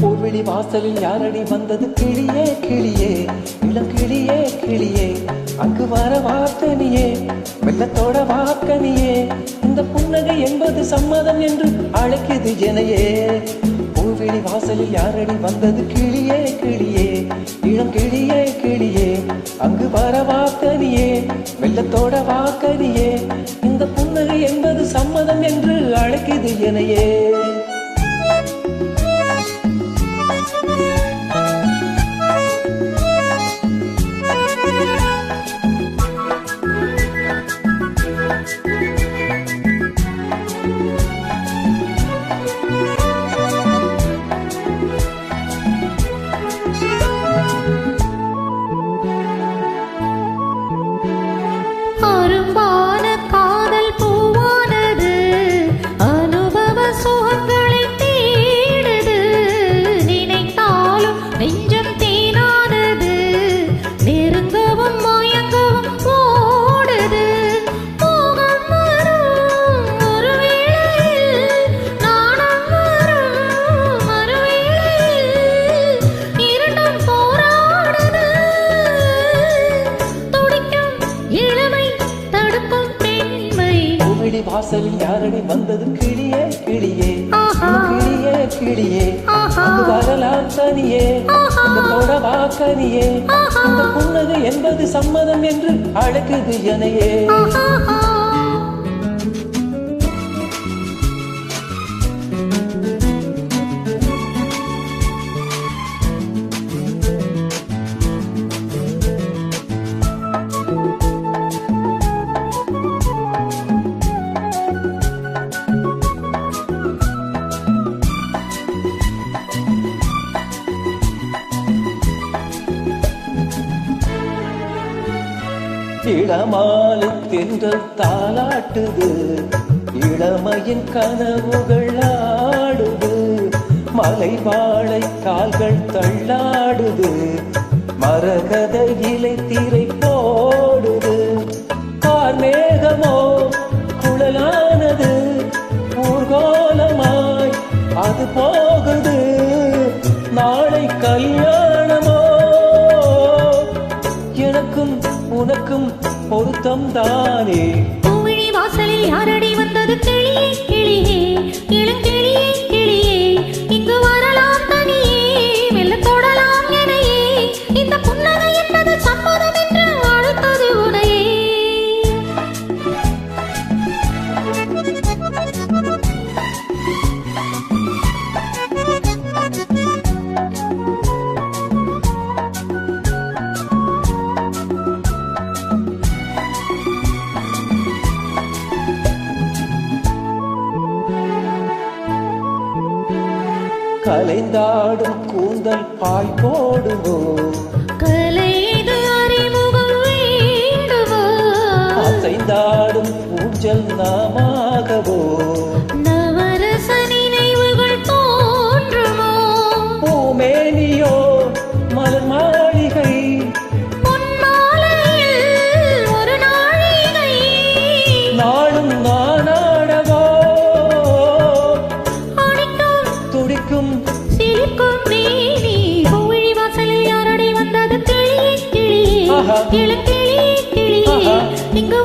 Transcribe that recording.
கோவிடி வாசலில் யாரடி வந்தது கிளியே கிளியே இளம் கிளியே கிளியே அங்கு வர வார்த்தை வெள்ளத்தோட வாக்கனியே இந்த புன்னகை என்பது சம்மதம் என்று அழைக்குது எனையே பூவிழி வாசலில் யாரடி வந்தது கிளியே கிளியே. இளம் கிளியே கிளியே. அங்கு வர வாக்கனியே வெள்ளத்தோட வாக்கனியே இந்த புன்னகை என்பது சம்மதம் என்று அழைக்குது எனையே பூவிழி வாசலில் யாரடி வந்தது கிளியே கிளியே. கிளியே கிளியே. அங்கு வரலாம் தனியே. இந்த தோட வாக்கனியே ஆஹா. இந்த புன்னகை என்பது சம்மதம் என்று அழைக்குது எனையே இளமாலு தென்றல் தாளாட்டுது. இளமையின் கனவுகள் ஆடுது. மலை வாழை கால்கள் தள்ளாடுது. மரகத இலை தீரை போடுது கார்மேகமோ குழலானது. ஊர்கோலமாய் அது போகுது. நாளை கல்யாணம் உனக்கும் பொருத்தம் தானே கலைந்தாடும் கூந்தல் பாய் போடுவோ. கலைது அறிமுகம் வேண்டுவோ. அசைந்தாடும் ஊஞ்சல் நாமாகவோ. பூமேனியோ மலர் வாசலில் கிளி வந்தது இங்கு